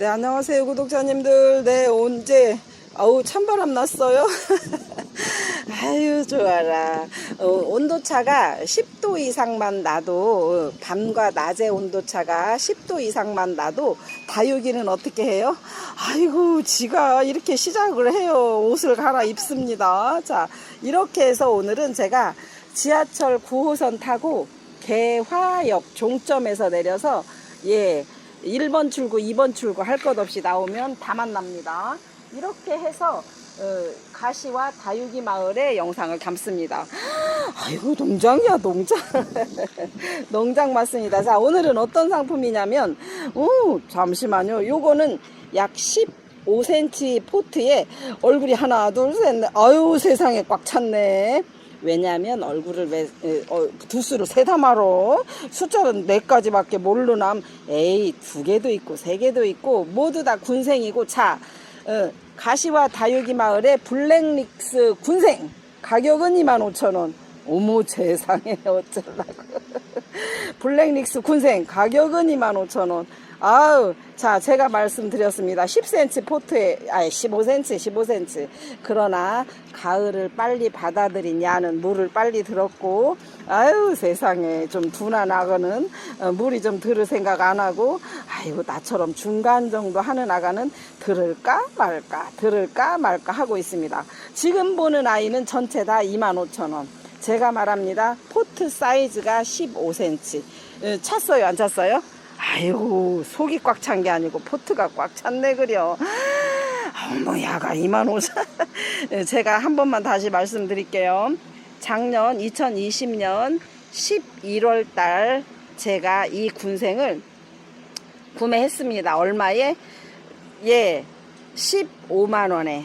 네, 안녕하세요, 구독자님들. 네, 언제, 아우, 찬바람 났어요? 아유, 좋아라. 어, 온도차가 10도 이상만 나도, 어, 밤과 낮의 온도차가 10도 이상만 나도, 다육이는 어떻게 해요? 아이고, 지가 이렇게 시작을 해요. 옷을 갈아입습니다. 자, 이렇게 해서 오늘은 제가 지하철 9호선 타고 개화역 종점에서 내려서, 예, 1번 출구, 2번 출구 할 것 없이 나오면 다 만납니다. 이렇게 해서 어, 가시와 다육이 마을의 영상을 담습니다. 아이고 농장이야 농장. 농장 맞습니다. 자 오늘은 어떤 상품이냐면 오 잠시만요. 요거는 약 15cm 포트에 얼굴이 하나 둘 셋 아유 세상에 꽉 찼네. 왜냐하면 얼굴을 왜 에, 어, 두수를 세다 말어 숫자는 네 가지밖에 모르남 에이 두 개도 있고 세 개도 있고 모두 다 군생이고 자 어, 가시와 다육이 마을의 블랙릭스 군생. 가격은 25,000원. 어머 세상에 어쩌라고 블랙릭스 군생 가격은 25,000원. 아우 자 제가 말씀드렸습니다. 10cm 포트에 아니 15cm 15cm 그러나 가을을 빨리 받아들인 야는 물을 빨리 들었고 아유 세상에 좀 두나 나가는 어, 물이 좀 들을 생각 안 하고 아이고 나처럼 중간 정도 하는 아가는 들을까 말까 들을까 말까 하고 있습니다. 지금 보는 아이는 전체 다 25,000원 제가 말합니다. 포트 사이즈가 15cm 어, 찼어요? 안 찼어요? 아이고 속이 꽉 찬 게 아니고 포트가 꽉 찼네 그려. 어머 야가 2만 5천 제가 한 번만 다시 말씀드릴게요. 작년 2020년 11월 달 제가 이 군생을 구매했습니다. 얼마에? 예 15만 원에.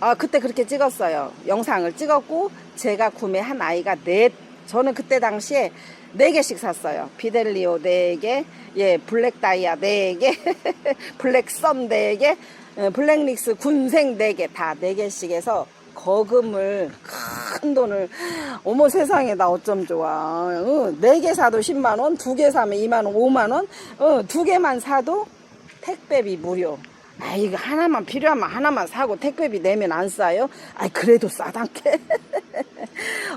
아 그때 그렇게 찍었어요. 영상을 찍었고 제가 구매한 아이가 넷 저는 그때 당시에 네 개씩 샀어요. 비델리오 네 개, 예, 블랙 다이아 네 개, 블랙 썬네 개, 어, 블랙릭스 군생 네 개, 다 네 개씩 해서 거금을 큰 돈을 어머 세상에 나 어쩜 좋아 어, 네개 사도 10만 원, 두 개 사면 2만 원, 5만 원, 어, 두 개만 사도 택배비 무료. 아 이거 하나만 필요하면 하나만 사고 택배비 내면 안 싸요? 아 그래도 싸단게.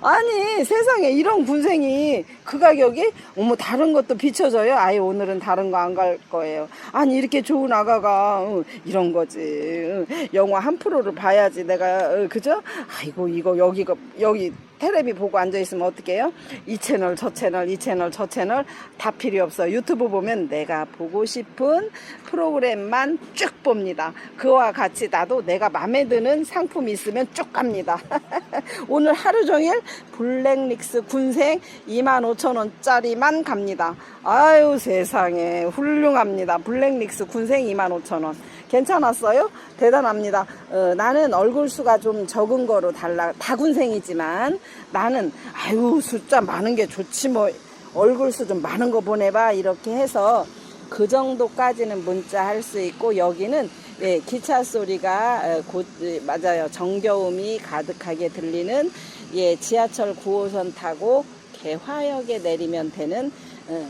아니 세상에 이런 군생이 그 가격이? 어머 다른 것도 비춰져요? 아예 오늘은 다른 거 안 갈 거예요. 아니 이렇게 좋은 아가가 어, 이런 거지. 어, 영화 한 프로를 봐야지 내가 어, 그죠? 아이고 이거 여기가 여기 테레비 보고 앉아 있으면 어떡해요? 이 채널 저 채널 이 채널 저 채널 다 필요 없어. 유튜브 보면 내가 보고 싶은 프로그램만 쭉 봅니다. 그와 같이 나도 내가 마음에 드는 상품이 있으면 쭉 갑니다. 오늘 하루 종일 블랙릭스 군생 25,000원짜리만 갑니다 아유 세상에 훌륭합니다 블랙릭스 군생 25,000원 괜찮았어요? 대단합니다. 어, 나는 얼굴 수가 좀 적은 거로 달라. 다군생이지만 나는 아유 숫자 많은 게 좋지 뭐 얼굴 수 좀 많은 거 보내봐 이렇게 해서 그 정도까지는 문자 할 수 있고 여기는 예, 기차 소리가 어, 곧 예, 맞아요. 정겨움이 가득하게 들리는 예, 지하철 9호선 타고 개화역에 내리면 되는 어,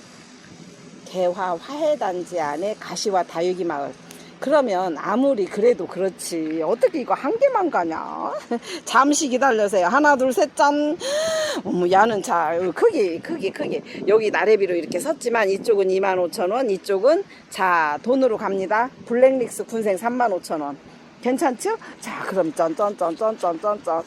개화 화해단지 안에 가시와 다육이 마을 그러면 아무리 그래도 그렇지. 어떻게 이거 한 개만 가냐? 잠시 기다려세요. 하나 둘 셋 짠. 어머 야는 자 크기 크기 크기. 여기 나래비로 이렇게 섰지만 이쪽은 25,000원 이쪽은 자 돈으로 갑니다. 블랙릭스 군생 35,000원. 괜찮죠? 자 그럼 짠짠짠짠짠짠짠.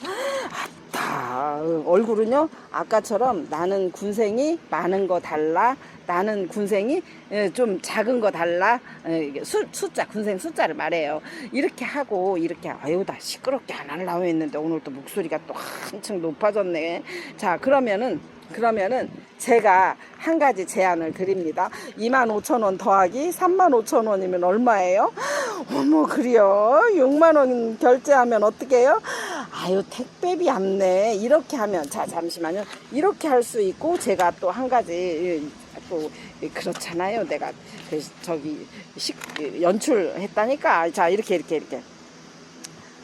아따 얼굴은요? 아까처럼 나는 군생이 많은 거 달라 나는 군생이 예, 좀 작은 거 달라? 예, 수, 숫자 군생 숫자를 말해요. 이렇게 하고 이렇게 아유 나 시끄럽게 안 하려고 했는데 오늘 또 목소리가 또 한층 높아졌네. 자 그러면은 그러면은 제가 한 가지 제안을 드립니다. 25,000원 더하기 35,000원이면 얼마예요? 어머 그래요? 6만원 결제하면 어떻게 해요? 아유 택배비 안내. 이렇게 하면 자 잠시만요. 이렇게 할 수 있고 제가 또 한 가지 또 그렇잖아요 내가 그 저기 식 연출했다니까 자 이렇게 이렇게 이렇게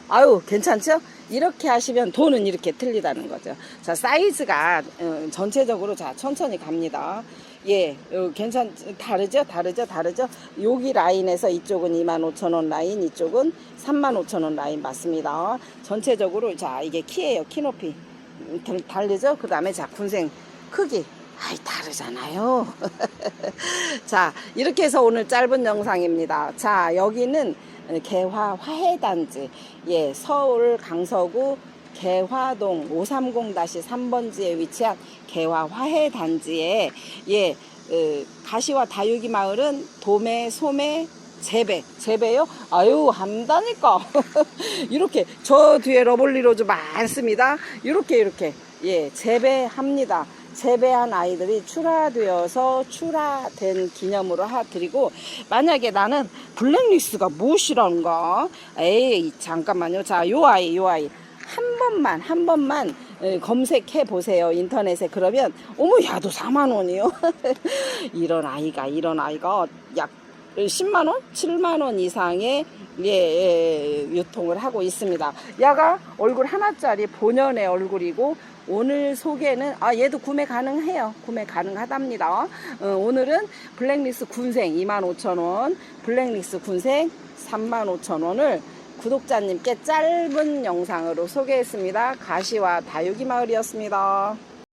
아유 괜찮죠? 이렇게 하시면 돈은 이렇게 틀리다는 거죠. 자 사이즈가 어, 전체적으로 자 천천히 갑니다. 예, 어, 괜찮, 다르죠? 다르죠? 다르죠? 여기 라인에서 이쪽은 25,000원 라인, 이쪽은 35,000원 라인 맞습니다. 전체적으로, 자, 이게 키예요. 키 높이. 음, 달- 다르죠? 그 다음에 자, 군생 크기. 아이, 다르잖아요. 자, 이렇게 해서 오늘 짧은 영상입니다. 자, 여기는 개화 화해단지. 예, 서울 강서구 개화동 530-3번지에 위치한 개화 화해단지에 예, 어, 가시와 다육이 마을은 도매, 소매, 재배, 재배요? 아유, 한다니까. 이렇게, 저 뒤에 러블리 로즈 많습니다. 이렇게, 이렇게, 예, 재배합니다. 재배한 아이들이 출하되어서 출하된 기념으로 하 드리고 만약에 나는 블랙리스트가 무엇이란가? 에이 잠깐만요. 자 요 아이 요 아이. 한 번만 한 번만 에, 검색해 보세요 인터넷에. 그러면 어머 야도 4만 원이요? 이런 아이가 이런 아이가 약 10만 원, 7만 원 이상의 예, 예, 유통을 하고 있습니다. 야가 얼굴 하나짜리 본연의 얼굴이고 오늘 소개는 아 얘도 구매 가능해요. 구매 가능하답니다. 어, 오늘은 블랙리스 군생 25,000원, 블랙리스 군생 35,000원을 구독자님께 짧은 영상으로 소개했습니다. 가시와 다육이 마을이었습니다.